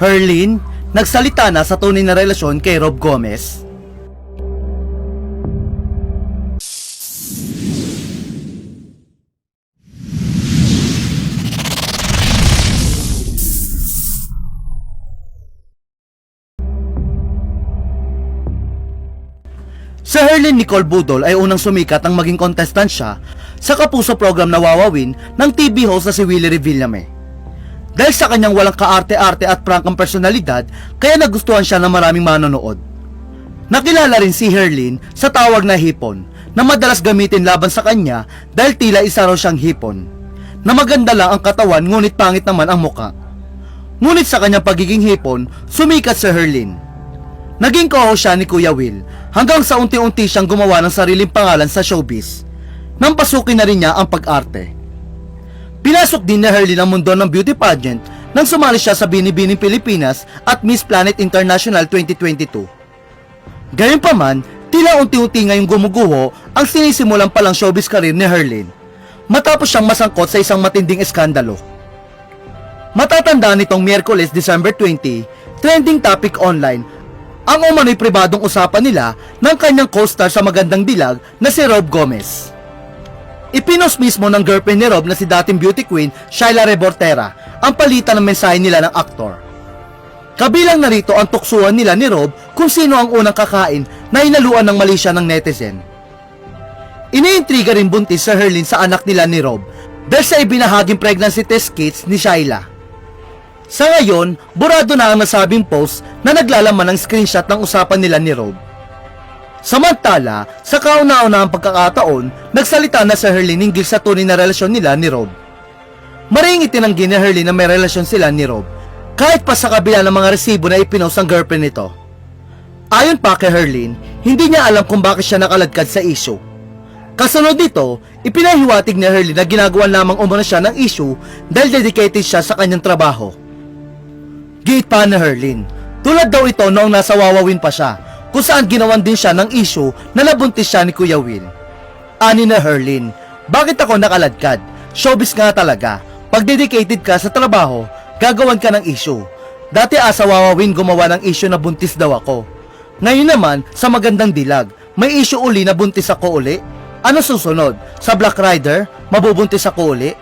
Herlin, nagsalita na sa tunay na relasyon kay Rob Gomez. Si Herlin Nicole Budol ay unang sumikat ang maging contestant siya sa kapuso program na wawawin ng TV host na si Willie Revillame. Dahil sa kanyang walang kaarte-arte at prangkang personalidad, kaya nagustuhan siya ng maraming manonood. Nakilala rin si Herlin sa tawag na hipon na madalas gamitin laban sa kanya dahil tila isa raw siyang hipon. Na maganda lang ang katawan ngunit pangit naman ang muka. Ngunit sa kanyang pagiging hipon, sumikat si Herlin. Naging co-host siya ni Kuya Will hanggang sa unti-unti siyang gumawa ng sariling pangalan sa showbiz. Nang pasukin na rin niya ang pag-arte. Pinasok din ni Herlin ang mundo ng beauty pageant nang sumali siya sa Binibining Pilipinas at Miss Planet International 2022. Gayunpaman, tila unti-unti ngayong gumuguho ang sinisimulan palang showbiz career ni Herlin matapos siyang masangkot sa isang matinding eskandalo. Matatandaan nitong Miyerkules, December 20, trending topic online ang umano'y pribadong usapan nila ng kanyang co-star sa magandang dilag na si Rob Gomez. Ipinos mismo ng girlfriend ni Rob na si dating beauty queen Shyla Rebortera ang palitan ng mensahe nila ng aktor. Kabilang narito ang tuksuan nila ni Rob kung sino ang unang kakain na hinaluan ng mali ng netizen. Iniintriga rin buntis sa Herlin sa anak nila ni Rob dahil sa ibinahaging pregnancy test kits ni Shyla. Sa ngayon, burado na ang nasabing post na naglalaman ng screenshot ng usapan nila ni Rob. Samantala, sa kauna-unahang pagkakataon, nagsalita na si Herlin hinggil sa tunay na relasyon nila ni Rob. Maring itinanggi ni Herlin na may relasyon sila ni Rob, kahit pa sa kabila ng mga resibo na ipinost ng girlfriend nito. Ayon pa kay Herlin, hindi niya alam kung bakit siya nakaladkad sa issue. Kasunod nito, ipinahiwatig ni Herlin na ginagawa lamang umano siya ng issue dahil dedicated siya sa kanyang trabaho. Gate pa ni Herlin. Tulad daw ito noong nasa wawawin pa siya, kung saan ginawan din siya ng issue na nabuntis siya ni Kuya Will. Ani na Herlin, bakit ako nakaladkad? Showbiz nga talaga. Pag dedicated ka sa trabaho, gagawan ka ng issue. Dati asa wawawin gumawa ng issue na buntis daw ako. Ngayon naman, sa magandang dilag, may issue uli na buntis ako uli. Ano susunod? Sa Black Rider, mabubuntis ako uli?